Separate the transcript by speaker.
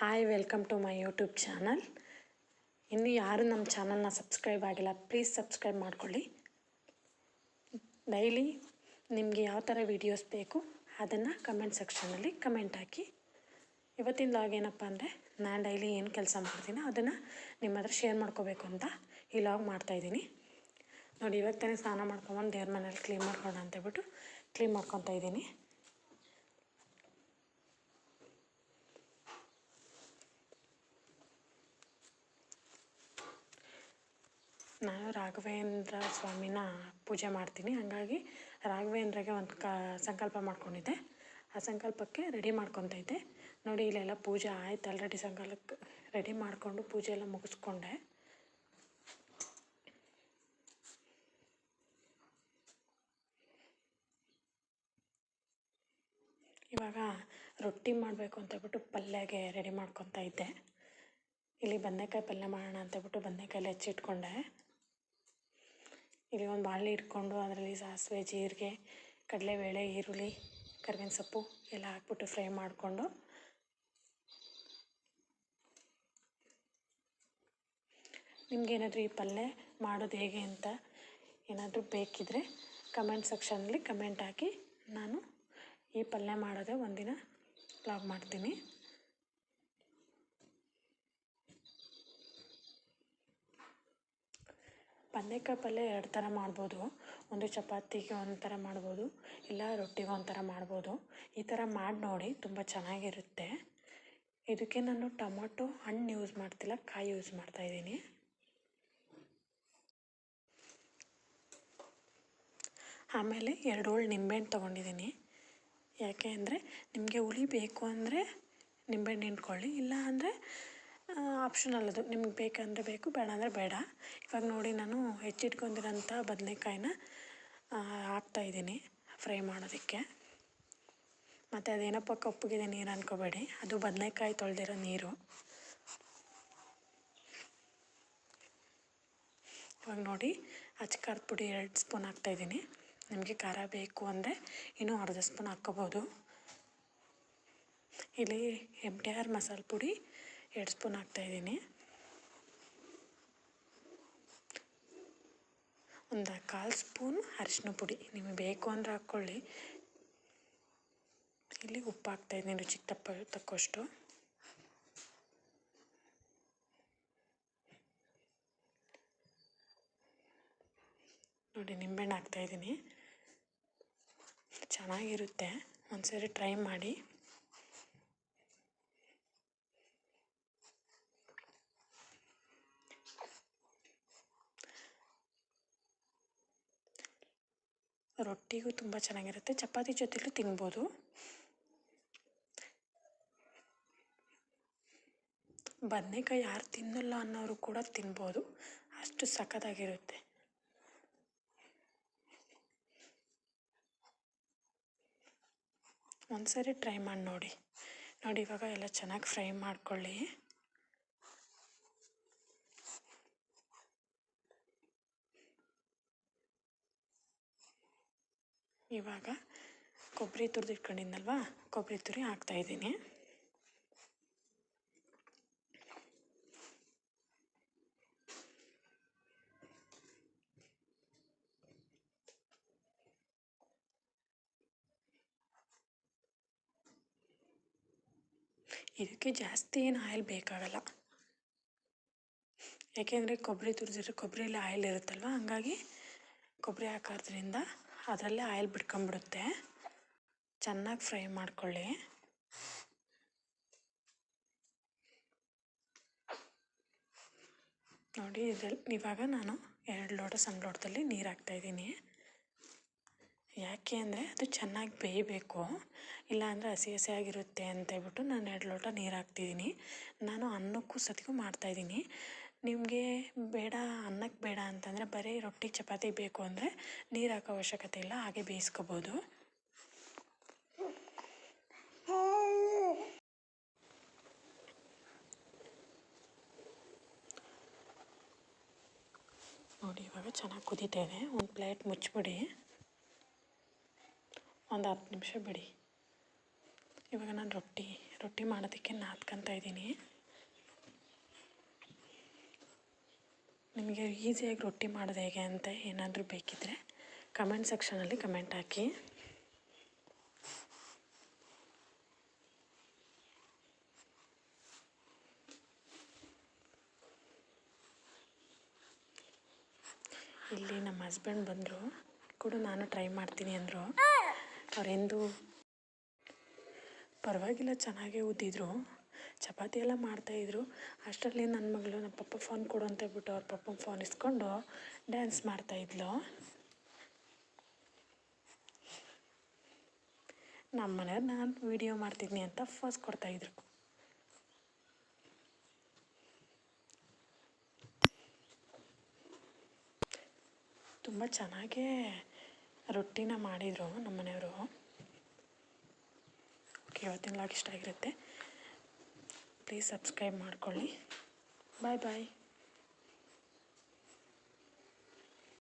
Speaker 1: Hi welcome to my YouTube channel ಇನ್ನು ಯಾರು ನಮ್ಮ ಚಾನಲ್ನ ಸಬ್ಸ್ಕ್ರೈಬ್ ಆಗಿಲ್ಲ ಪ್ಲೀಸ್ ಸಬ್ಸ್ಕ್ರೈಬ್ ಮಾಡ್ಕೊಳ್ಳಿ. ಡೈಲಿ ನಿಮಗೆ ಯಾವ ಥರ ವೀಡಿಯೋಸ್ ಬೇಕು, ಅದನ್ನು ಕಮೆಂಟ್ ಸೆಕ್ಷನಲ್ಲಿ ಕಮೆಂಟ್ ಹಾಕಿ. ಇವತ್ತಿನ ಲಾಗ್ ಏನಪ್ಪ ಅಂದರೆ, ನಾನು ಡೈಲಿ ಏನು ಕೆಲಸ ಮಾಡ್ತೀನೋ ಅದನ್ನು ನಿಮ್ಮ ಹತ್ರ ಶೇರ್ ಮಾಡ್ಕೋಬೇಕು ಅಂತ ಈ ಲಾಗ್ ಮಾಡ್ತಾಯಿದ್ದೀನಿ ನೋಡಿ, ಇವಾಗ ತಾನೇ ಸ್ನಾನ ಮಾಡ್ಕೊಂಬಂದು ದೇವ್ರ ಮನೇಲಿ ಕ್ಲೀನ್ ಮಾಡ್ಕೊಳ್ಳೋಣ ಅಂತೇಳ್ಬಿಟ್ಟು ಕ್ಲೀನ್ ಮಾಡ್ಕೊತಾ ಇದ್ದೀನಿ. ನಾನು ರಾಘವೇಂದ್ರ ಸ್ವಾಮಿನ ಪೂಜೆ ಮಾಡ್ತೀನಿ. ಹಾಗಾಗಿ ರಾಘವೇಂದ್ರಗೆ ಒಂದು ಕ, ಸಂಕಲ್ಪ ಮಾಡ್ಕೊಂಡಿದ್ದೆ. ಆ ಸಂಕಲ್ಪಕ್ಕೆ ರೆಡಿ ಮಾಡ್ಕೊತೈತೆ ನೋಡಿ, ಇಲ್ಲೆಲ್ಲ ಪೂಜೆ ಆಯ್ತು ಆಲ್ರೆಡಿ ಸಂಕಲ್ಪಕ್ಕೆ ರೆಡಿ ಮಾಡಿಕೊಂಡು ಪೂಜೆ ಎಲ್ಲ ಮುಗಿಸ್ಕೊಂಡೆ. ಇವಾಗ ರೊಟ್ಟಿ ಮಾಡಬೇಕು ಅಂತೇಳ್ಬಿಟ್ಟು ಪಲ್ಯಗೆ ರೆಡಿ ಮಾಡ್ಕೊತಾ ಇದ್ದೆ. ಇಲ್ಲಿ ಬದನೇಕಾಯಿ ಪಲ್ಯ ಮಾಡೋಣ ಅಂತೇಳ್ಬಿಟ್ಟು ಬದನೇಕಾಯಲ್ಲಿ ಹೆಚ್ಚಿಟ್ಕೊಂಡೆ. ಇಲ್ಲಿ ಒಂದು ಬಾಳೆ ಇಟ್ಕೊಂಡು ಅದರಲ್ಲಿ ಸಾಸಿವೆ, ಜೀರಿಗೆ, ಕಡಲೆಬೇಳೆ, ಈರುಳ್ಳಿ, ಕರ್ಬೇವಿನ ಸೊಪ್ಪು ಎಲ್ಲ ಹಾಕ್ಬಿಟ್ಟು ಫ್ರೈ ಮಾಡಿಕೊಂಡು ನಿಮಗೇನಾದರೂ ಈ ಪಲ್ಯ ಮಾಡೋದು ಹೇಗೆ ಅಂತ ಏನಾದರೂ ಬೇಕಿದ್ದರೆ ಕಮೆಂಟ್ ಸೆಕ್ಷನಲ್ಲಿ ಕಮೆಂಟ್ ಹಾಕಿ ನಾನು ಈ ಪಲ್ಯ ಮಾಡೋದೇ ಒಂದಿನ ಬ್ಲಾಗ್ ಮಾಡ್ತೀನಿ. ಬದನೇಕಾಯಿ ಪಲ್ಯ ಎರಡು ಥರ ಮಾಡ್ಬೋದು. ಒಂದು ಚಪಾತಿಗೆ ಒಂದು ಥರ ಮಾಡ್ಬೋದು, ಇಲ್ಲ ರೊಟ್ಟಿಗೆ ಒಂದು ಥರ ಮಾಡ್ಬೋದು. ಈ ಥರ ಮಾಡಿ ನೋಡಿ ತುಂಬ ಚೆನ್ನಾಗಿರುತ್ತೆ. ಇದಕ್ಕೆ ನಾನು ಟೊಮೊಟೊ ಹಣ್ಣು ಯೂಸ್ ಮಾಡ್ತಿಲ್ಲ, ಕಾಯಿ ಯೂಸ್ ಮಾಡ್ತಾಯಿದ್ದೀನಿ ಆಮೇಲೆ ಎರಡು ಹೋಳು ನಿಂಬೆಹಣ್ಣು ತೊಗೊಂಡಿದ್ದೀನಿ. ಯಾಕೆ ಅಂದರೆ ನಿಮಗೆ ಹುಳಿ ಬೇಕು ಅಂದರೆ ನಿಂಬೆಹಣ್ಣು ಹಿಂಡ್ಕೊಳ್ಳಿ, ಇಲ್ಲ ಅಂದರೆ ಆಪ್ಷನಲ್ ಅದು. ನಿಮ್ಗೆ ಬೇಕಂದರೆ ಬೇಕು, ಬೇಡ ಅಂದರೆ ಬೇಡ. ಇವಾಗ ನೋಡಿ ನಾನು ಹೆಚ್ಚಿಟ್ಕೊಂಡಿರೋಂಥ ಬದನೇಕಾಯಿನ ಹಾಕ್ತಾಯಿದ್ದೀನಿ ಫ್ರೈ ಮಾಡೋದಕ್ಕೆ. ಮತ್ತು ಅದೇನಪ್ಪ ಕಪ್ಪಗಿದೆ ನೀರು ಅನ್ಕೋಬೇಡಿ. ಅದು ಬದನೇಕಾಯಿ ತೊಳೆದಿರೋ ನೀರು. ಇವಾಗ ನೋಡಿ ಅಚ್ಕಾರದ ಪುಡಿ ಎರಡು ಸ್ಪೂನ್ ಹಾಕ್ತಾಯಿದ್ದೀನಿ ನಿಮಗೆ ಖಾರ ಬೇಕು ಅಂದರೆ ಇನ್ನೂ ಅರ್ಧ ಸ್ಪೂನ್ ಹಾಕ್ಕೋಬೋದು. ಇಲ್ಲಿ ಎಂ ಟಿ ಆರ್ ಮಸಾಲೆ ಪುಡಿ ಎರಡು ಸ್ಪೂನ್ ಹಾಕ್ತಾಯಿದ್ದೀನಿ ಒಂದು ಕಾಲು ಸ್ಪೂನ್ ಅರಿಶಿನ ಪುಡಿ. ನಿಮಗೆ ಬೇಕು ಅಂದರೆ ಹಾಕ್ಕೊಳ್ಳಿ. ಇಲ್ಲಿ ಉಪ್ಪು ಹಾಕ್ತಾಯಿದ್ದೀನಿ ರುಚಿಗೆ ತಪ್ಪ ತಕ್ಕಷ್ಟು. ನೋಡಿ, ನಿಂಬೆಹಣ್ಣು ಹಾಕ್ತಾಯಿದ್ದೀನಿ ಚೆನ್ನಾಗಿರುತ್ತೆ. ಒಂದ್ಸರಿ ಟ್ರೈ ಮಾಡಿ. ರೊಟ್ಟಿಗೂ ತುಂಬ ಚೆನ್ನಾಗಿರುತ್ತೆ. ಚಪಾತಿ ಜೊತೆಲೂ ತಿನ್ಬೋದು. ಬದನೇಕಾಯಿ ಯಾರು ತಿನ್ನಲ್ಲ ಅನ್ನೋರು ಕೂಡ ತಿನ್ಬೋದು. ಅಷ್ಟು ಸಖತ್ತಾಗಿರುತ್ತೆ. ಒಂದ್ಸರಿ ಟ್ರೈ ಮಾಡಿ ನೋಡಿ. ನೋಡಿ ಇವಾಗ ಎಲ್ಲ ಚೆನ್ನಾಗಿ ಫ್ರೈ ಮಾಡ್ಕೊಳ್ಳಿ. ಇವಾಗ ಕೊಬ್ಬರಿ ತುರಿದಿಟ್ಕೊಂಡಿದ್ನಲ್ವಾ ಕೊಬ್ಬರಿ ತುರಿ ಹಾಕ್ತಾಯಿದ್ದೀನಿ ಇದಕ್ಕೆ ಜಾಸ್ತಿ ಏನು ಆಯಿಲ್ ಬೇಕಾಗಲ್ಲ. ಯಾಕೆಂದರೆ ಕೊಬ್ಬರಿ ತುರಿದಿರೋ ಕೊಬ್ಬರಿಯಲ್ಲಿ ಆಯಿಲ್ ಇರುತ್ತಲ್ವ? ಹಂಗಾಗಿ ಕೊಬ್ಬರಿ ಹಾಕೋದ್ರಿಂದ ಅದರಲ್ಲೇ ಆಯಿಲ್ ಬಿಟ್ಕೊಂಬಿಡುತ್ತೆ. ಚೆನ್ನಾಗಿ ಫ್ರೈ ಮಾಡ್ಕೊಳ್ಳಿ. ನೋಡಿ, ಇದ್ರಲ್ಲಿ ಇವಾಗ ನಾನು ಎರಡು ಲೋಟ ಸಣ್ಣ ಲೋಟದಲ್ಲಿ ನೀರು ಹಾಕ್ತಾಯಿದ್ದೀನಿ ಯಾಕೆ ಅಂದರೆ ಅದು ಚೆನ್ನಾಗಿ ಬೇಯಬೇಕು. ಇಲ್ಲಾಂದರೆ ಹಸಿ ಹಸಿಯಾಗಿರುತ್ತೆ ಅಂತೇಳ್ಬಿಟ್ಟು ನಾನು ಎರಡು ಲೋಟ ನೀರು ಹಾಕ್ತಿದ್ದೀನಿ. ನಾನು ಅನ್ನಕ್ಕೂ ಸತಿಗೂ ಮಾಡ್ತಾಯಿದ್ದೀನಿ ನಿಮಗೆ ಬೇಡ, ಅನ್ನಕ್ಕೆ ಬೇಡ ಅಂತಂದರೆ ಬರೀ ರೊಟ್ಟಿ, ಚಪಾತಿ ಬೇಕು ಅಂದರೆ ನೀರು ಹಾಕೋ ಅವಶ್ಯಕತೆ ಇಲ್ಲ, ಹಾಗೆ ಬೇಯಿಸ್ಕೋಬೋದು. ನೋಡಿ, ಇವಾಗ ಚೆನ್ನಾಗಿ ಕುದೀತಾ ಒಂದು ಪ್ಲೇಟ್ ಮುಚ್ಚಿಬಿಡಿ. ಒಂದು ಹತ್ತು ನಿಮಿಷ ಬಿಡಿ. ಇವಾಗ ನಾನು ರೊಟ್ಟಿ ರೊಟ್ಟಿ ರೊಟ್ಟಿ ಮಾಡೋದಕ್ಕೆ ನಾದ್ಕೊತ ಇದ್ದೀನಿ. ನಿಮಗೆ ಈಸಿಯಾಗಿ ರೊಟ್ಟಿ ಮಾಡೋದು ಹೇಗೆ ಅಂತ ಏನಾದರೂ ಬೇಕಿದ್ದರೆ ಕಮೆಂಟ್ ಸೆಕ್ಷನಲ್ಲಿ ಕಮೆಂಟ್ ಹಾಕಿ. ಇಲ್ಲಿ ನಮ್ಮ ಹಸ್ಬೆಂಡ್ ಬಂದರು. ಕೂಡ, ನಾನು ಟ್ರೈ ಮಾಡ್ತೀನಿ ಅಂದರು. ಅವರೆಂದು ಪರವಾಗಿಲ್ಲ, ಚೆನ್ನಾಗೇ ಉದ್ದಿದ್ರು ಚಪಾತಿ ಎಲ್ಲ ಮಾಡ್ತಾಯಿದ್ರು ಅಷ್ಟರಲ್ಲಿ ನನ್ನ ಮಗಳು ನಮ್ಮ ಪಪ್ಪ ಫೋನ್ ಕೊಡು ಅಂತ ಹೇಳ್ಬಿಟ್ಟು ಅವ್ರ ಪಪ್ಪನ ಫೋನ್ ಇಸ್ಕೊಂಡು ಡ್ಯಾನ್ಸ್ ಮಾಡ್ತಾಯಿದ್ಲು ನಮ್ಮ ಮನೆಯವ್ರು ನಾನು ವೀಡಿಯೋ ಮಾಡ್ತಿದ್ನಿ ಅಂತ ಫೋಸ್ ಕೊಡ್ತಾಯಿದ್ರು ತುಂಬ ಚೆನ್ನಾಗೇ ರೊಟ್ಟಿನ ಮಾಡಿದರು ನಮ್ಮ ಮನೆಯವರು. ಓಕೆ, ಇವತ್ತಿನ ಇಷ್ಟ ಆಗಿರುತ್ತೆ. ಪ್ಲೀಸ್ ಸಬ್ಸ್ಕ್ರೈಬ್ ಮಾಡ್ಕೊಳ್ಳಿ. ಬಾಯ್ ಬಾಯ್